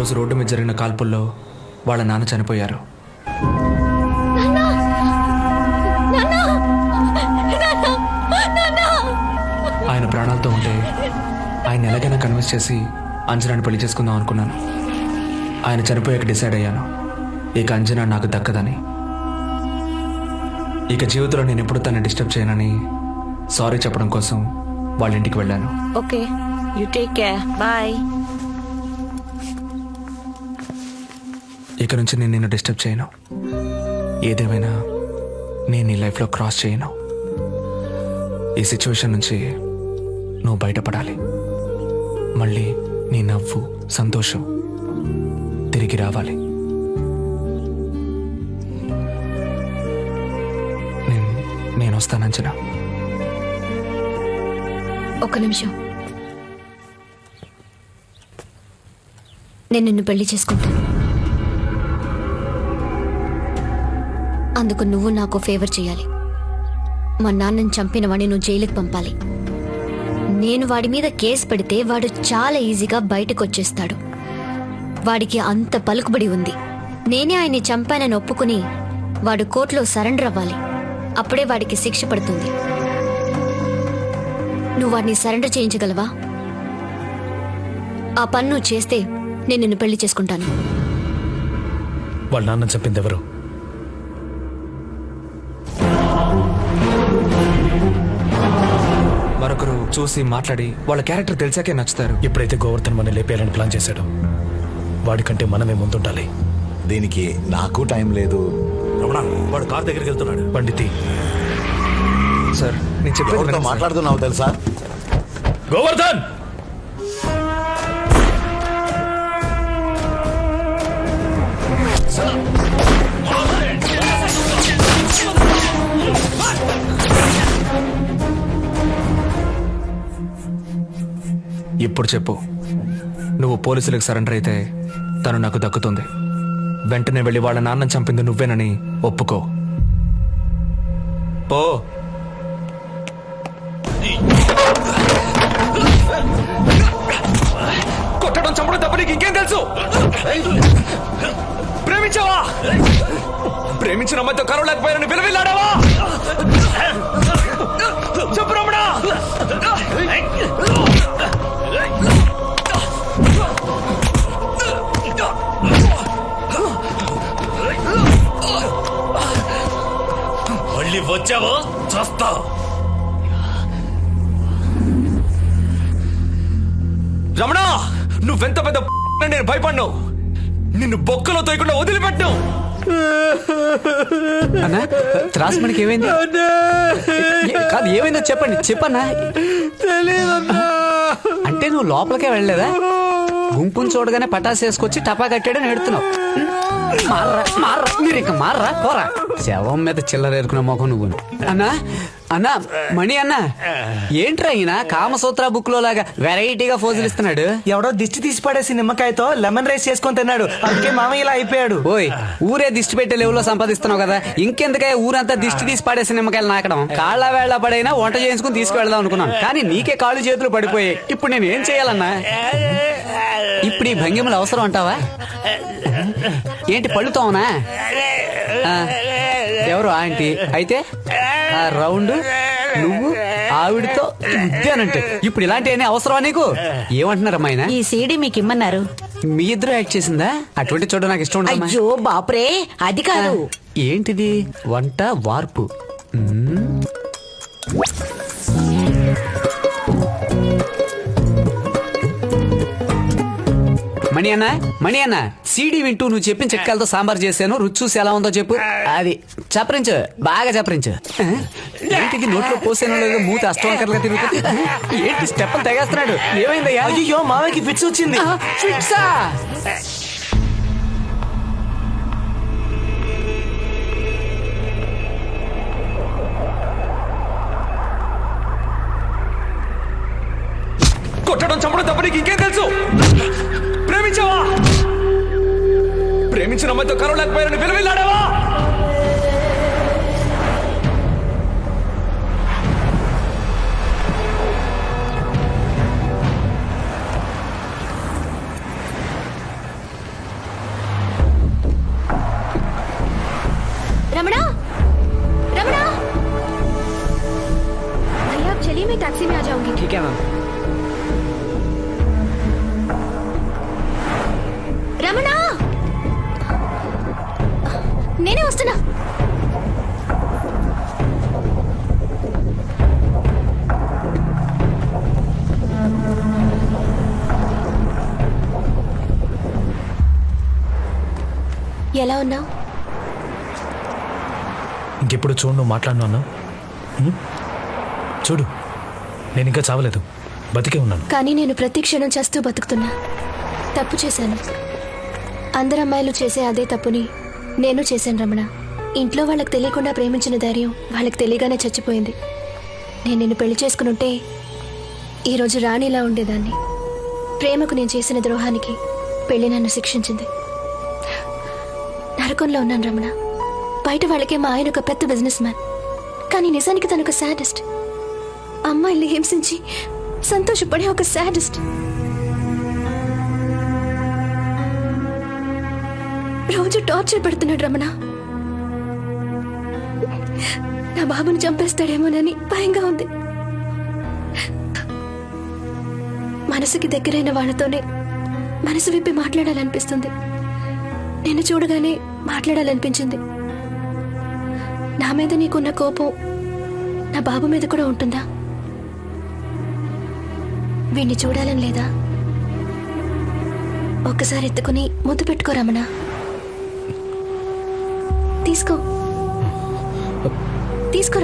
రోజు రోడ్డు మీద జరిగిన కాల్పుల్లో వాళ్ళ నాన్న చనిపోయారు. ఆయన ప్రాణాలతో ఉంటే ఆయన ఎలాగైనా కన్విన్స్ చేసి అంజనాని పెళ్ళి చేసుకుందాం అనుకున్నాను. ఆయన చనిపోయాక డిసైడ్ అయ్యాను. ఇక అంజనా నాకు దక్కదని. ఇక జీవితంలో నేను ఎప్పుడు తనని డిస్టర్బ్ చేయనని సారీ చెప్పడం కోసం వాళ్ళ ఇంటికి వెళ్ళాను. Okay. You take care bye ఇక నుంచి నేను నిన్ను డిస్టర్బ్ చేయను. ఏదేమైనా నేను నీ లైఫ్లో క్రాస్ చేయను. ఈ సిచ్యువేషన్ నుంచి నువ్వు బయటపడాలి. మళ్ళీ నీ నవ్వు సంతోషం తిరిగి రావాలి. నేను నేను వస్తానంచనా ఒక్క నిమిషం. నేను నిన్ను పెళ్ళి చేసుకుంటాను. అందుకు నువ్వు నాకు ఫేవర్ చేయాలి. మా నాన్నని చంపిన వాడిని నువ్వు జైలుకి పంపాలి. నేను వాడి మీద కేసు పెడితే వాడు చాలా ఈజీగా బయటకు వచ్చేస్తాడు వాడికి అంత పలుకుబడి ఉంది. నేనే ఆయన్ని చంపానని ఒప్పుకుని వాడు కోర్టులో సరెండర్ అవ్వాలి. అప్పుడే వాడికి శిక్ష పడుతుంది. నువ్వు వాడిని సరెండర్ చేయించగలవా? ఆ పన్ను చేస్తే నేను నిన్ను పెళ్ళి చేసుకుంటాను. వాళ్ళ నాన్న చెప్పింది ఎవరు? చూసి మాట్లాడి వాళ్ళ క్యారెక్టర్ తెలిసాకే నచ్చుతారు. ఎప్పుడైతే గోవర్ధన్ మన లేపేయాలని ప్లాన్ చేశాడో. వాడికంటే మనమే ముందుండాలి. దీనికి నాకు టైం లేదు. రమణ వాడు కార్ దగ్గరికి వెళ్తున్నాడు. పండితి. సార్ నేను చెప్పేది ఎవరితో సార్. మాట్లాడుతున్నావు తెలుసా? గోవర్ధన్! ఇప్పుడు చెప్పు. నువ్వు పోలీసులకు సరెండర్ అయితే తను నాకు దక్కుతుంది. వెంటనే వెళ్ళి వాళ్ళ నాన్న చంపింది నువ్వేనని ఒప్పుకో. పో. కొట్టడం చంపడం తప్ప నీకు ఇంకేం తెలుసు? ప్రేమించావా? ప్రేమించిన అమ్మాయితో కలవలేకపోయానని విలువిల్లాడావా? చెప్పు రమణ. మళ్ళీ వచ్చావో? చస్తా. రమణ నువ్వెంత పెద్ద నేను భయపడ్ను నిన్ను బొక్కలో తోయకుండా వదిలిపెట్టు అన్నా త్రాస్ మనకి ఏమైంది? ఏ- కాదు ఏమైందో చెప్పండి చెప్పన్నా. అంటే నువ్వు లోపలికే వెళ్ళలేదా? గుంపుని చూడగానే పటాసు వేసుకొచ్చి టపా కట్టాడని ఎడుతున్నావు మార్రా మార్రా మీరు ఇంకా మార్రా పోరా. శవం మీద చిల్లర మొఖం నువ్వు. అన్నా అన్నా మణి అన్నా ఏంట్రా ఈయన? కామసూత్ర బుక్లో లాగా వెరైటీగా ఫోజులు ఇస్తున్నాడు. ఎవడో దిష్టి తీసి పడేసి నిమ్మకాయతో లెమన్ రైస్ చేసుకొని తిన్నాడు. అందుకే మామయ్య ఇలా అయిపోయాడు. ఓయ్ ఊరే దిష్టి పెట్టే లెవెల్లో సంపాదిస్తున్నావు కదా. ఇంకెందుకే ఊరంతా దిష్టి తీసి పడేసి నిమ్మకాయలు నాకడం? కాళ్ళ వేళ పడైనా వంట చేయించుకుని తీసుకువెళ్దాం అనుకున్నాను. కానీ నీకే కాళ్ళు చేతులు పడిపోయాయి. ఇప్పుడు నేను ఏం చేయాలన్నా? ఇప్పుడు ఈ భంగిమలు అవసరం అంటావా? ఏంటి పళ్ళుతావునా ఎవరు? ఆంటీ. అయితే ఆ రౌండ్ నువ్వు ఆవిడతో ఉద్యానంటే ఇప్పుడు ఇలాంటివన్నీ అవసరమా నీకు? ఏమంటున్నారమ్మా ఆయన? ఈ సీడీ మీకు ఇమ్మన్నారు. మీ ఇద్దరు యాక్ట్ చేసిందా? అటువంటి చూడ నాకు ఇష్టం. అయ్యో బాపురే అది కాదు. ఏంటిది? వంట వార్పు. మ్మ్. మణి అన్న మణి అన్న సీడీ వింటూ నువ్వు చెప్పిన చెక్కలతో సాంబార్ చేశాను. రుచి చూసి ఎలా ఉందో చెప్పు. అది చప్పరించు బాగా చప్పరించు. ఏంటిది నోట్లో పోసానో లేదో మూత అష్టవంకరగా తిరుగుతుంది? ఏంటి స్టెప్పులు తెగేస్తున్నాడు? ఏమైందయ్యా? అయ్యో మామయ్యకి ఫిట్స్ వచ్చింది. ఫిట్సా కొట్టడం చంపడం తప్ప నీకు ఇంకేం తెలుసు? ప్రేమించావా? ప్రేమించిన అమ్మాయితో కలవలేకపోయారని విలువెళ్ళాడావా రమణ? రమణ? भैया आप चलिए टैक्सी में आ जाऊंगी। ठीक है मैम ఎలా ఉన్నావు? ఇంకెప్పుడు చూడు నువ్వు మాట్లాడినా? చూడు నేను ఇంకా చావలేదు. బతికే ఉన్నాను. కానీ నేను ప్రతి క్షణం చేస్తూ బతుకుతున్నా. తప్పు చేశాను. అందరు అమ్మాయిలు చేసే అదే తప్పుని నేను చేశాను రమణ. ఇంట్లో వాళ్ళకి తెలియకుండా ప్రేమించిన ధైర్యం వాళ్ళకి తెలియగానే చచ్చిపోయింది. నేను నిన్ను పెళ్ళి చేసుకునుంటే ఈరోజు రాణిలా ఉండేదాన్ని. ప్రేమకు నేను చేసిన ద్రోహానికి పెళ్ళి నన్ను శిక్షించింది. నరకంలో ఉన్నాను రమణ. బయట వాళ్ళకే మా ఆయన ఒక పెద్ద బిజినెస్ మ్యాన్ కానీ నిజానికి తను ఒక సాడెస్ట్ అమ్మాయిల్ని హింసించి సంతోషపడే ఒక సాడెస్ట్ రోజు టార్చర్ పెడుతున్నాడు రమణ. నా బాబుని చంపేస్తాడేమోనని భయంగా ఉంది. మనసుకి దగ్గరైన వాళ్ళతోనే మనసు విప్పి మాట్లాడాలనిపిస్తుంది. నిన్ను చూడగానే మాట్లాడాలనిపించింది. నా మీద నీకున్న కోపం నా బాబు మీద కూడా ఉంటుందా? వీణ్ణి చూడాలని లేదా? ఒక్కసారి ఎత్తుకుని ముద్దు పెట్టుకో రమణ. తీసుకో. తీసుకో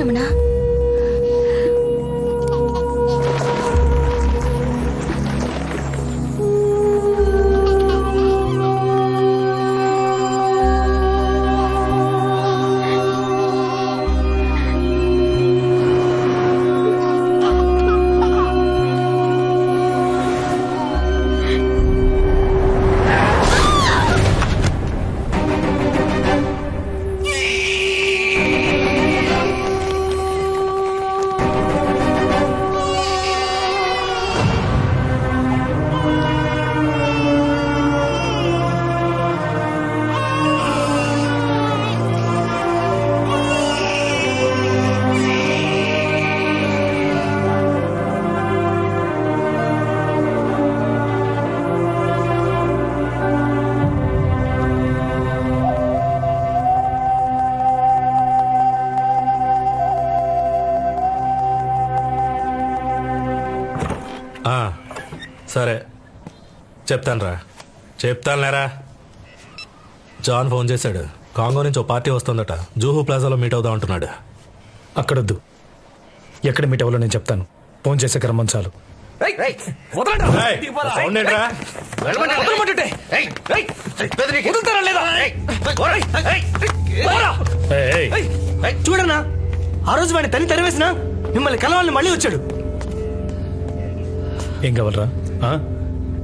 సరే. చెప్తానురా. చెప్తానులేరా? జాన్ ఫోన్ చేశాడు. కాంగో నుంచి ఓ పార్టీ వస్తుందట. జూహు ప్లాజాలో మీట్ అవుదాం అంటున్నాడు. అక్కడొద్దు. ఎక్కడ మీట్ అవ్వాలో నేను చెప్తాను. ఫోన్ చేసే క్రమం చాలు. ఏయ్, సౌండ్ ఏంట్రా? ఏయ్, ఏయ్, చూడనా ఆ రోజు వాడిని తని తరివేసినా మిమ్మల్ని కలవాలని మళ్ళీ వచ్చాడు. ఏం కావాలరా? ఆ?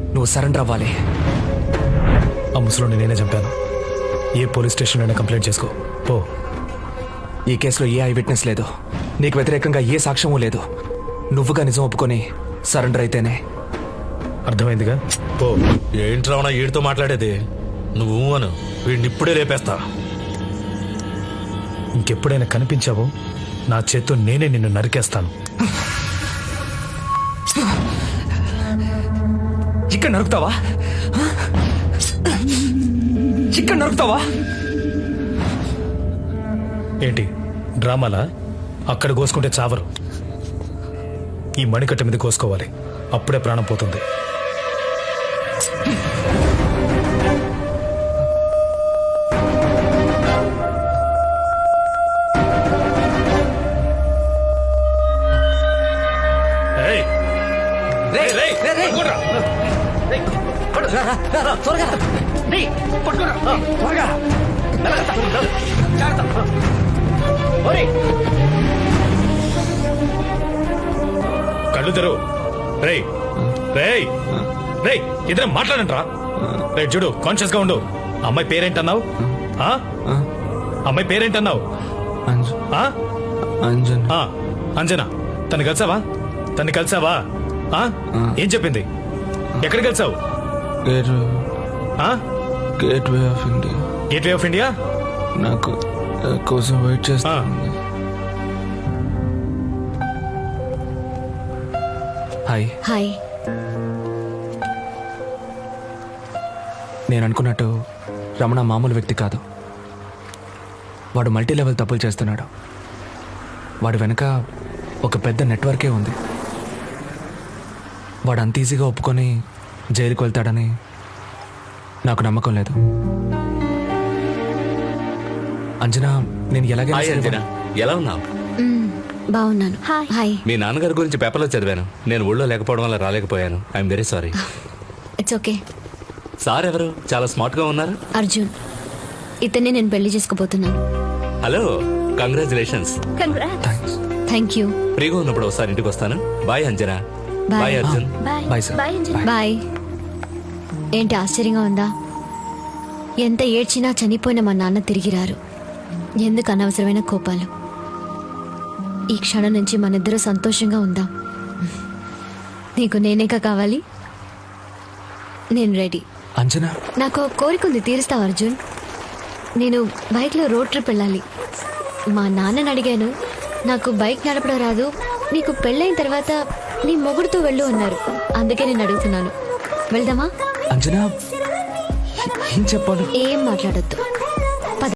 నువ్వు సరెండర్ అవ్వాలి. ఆ ముసలోని నేనే చంపాను. ఏ పోలీస్ స్టేషన్లోనే కంప్లైంట్ చేసుకో. పో. ఈ కేసులో ఏ ఐ విట్నెస్ లేదు. నీకు వ్యతిరేకంగా ఏ సాక్ష్యమూ లేదు. నువ్వుగా నిజం ఒప్పుకొని సరెండర్ అయితేనే. అర్థమైందిగా? పో. ఏంట్రా ఉన్నా వీడితో మాట్లాడేది? నువ్వు అను. వీడిని ఇప్పుడే లేపేస్తా. ఇంకెప్పుడైనా కనిపించావో నా చేత్తో నేనే నిన్ను నరికేస్తాను. ఇక్కడ నరుకుతావా? ఇక్కడ నరుకుతావా? ఏంటి? డ్రామాలా? అక్కడ కోసుకుంటే చావరు. ఈ మణికట్ట మీద కోసుకోవాలి. అప్పుడే ప్రాణం పోతుంది. ఏయ్! రేయ్, రేయ్, పట్టుకోరా. కళ్ళు తెరు. రేయ్ రేయ్ రేయ్ ఇద్దరం మాట్లాడంట్రా. రే చూడు కాన్షియస్గా ఉండు. అమ్మాయి పేరేంటన్నావు? అమ్మాయి పేరేంటన్నావు? అంజన్. ఆ, అంజనా. తను కలిసావా? తను కలిసావా? ఏం చెప్పింది? ఎక్కడ కలిసావు? గేట్ ఆ? Gateway of India Gateway of India నాకు కోసం వెయిట్ చేస్తుంది హాయ్ హాయ్ నేను అనుకున్నట్టు రమణ మామూలు వ్యక్తి కాదు. వాడు మల్టీ లెవెల్ తప్పులు చేస్తున్నాడు. వాడి వెనక ఒక పెద్ద నెట్వర్కే ఉంది. వాడు అంత ఈజీగా ఒప్పుకొని జైలుకి వెళ్తాడని నాకు నమ్మకం లేదు. అంజనా నేను హాయ్ అంజనా. ఎలా ఉన్నావు? మ్మ్, బాగున్నాను. హాయ్. మీ నాన్నగారి గురించి పేపర్లో చదివాను. నేను ఊళ్ళో లేకపోవడం వల్ల రాలేకపోయాను. I'm very sorry it's okay sir ఎవరు చాలా స్మార్ట్గా ఉన్నారు? అర్జున్ ఇతన్ని నేను పెళ్ళి చేసుకోబోతున్నాను hello congratulations. Thanks thank you ఫ్రీగా ఉన్నప్పుడు ఒకసారి ఇంటికి వస్తాను. Bye Anjana. Bye. Bye Arjun. Bye sir bye ఏంటి ఆశ్చర్యంగా ఉందా? ఎంత ఏడ్చినా చనిపోయిన మా నాన్న తిరిగి రారు ఎందుకు అనవసరమైన కోపాలు? ఈ క్షణం నుంచి మనిద్దరూ సంతోషంగా ఉందాం. నీకు నేనేక కావాలి? నేను రెడీ. అంజనా? నాకు కోరిక ఉంది తీరుస్తావు అర్జున్. నేను బైక్లో రోడ్ ట్రిప్ వెళ్ళాలి. మా నాన్నని అడిగాను నాకు బైక్ నడపడం రాదు నీకు పెళ్ళైన తర్వాత నీ మొగుడుతో వెళ్ళు అన్నారు. అందుకే నేను అడుగుతున్నాను. వెళ్దామా? అంజనా ఏం మాట్లాడద్దు ఏం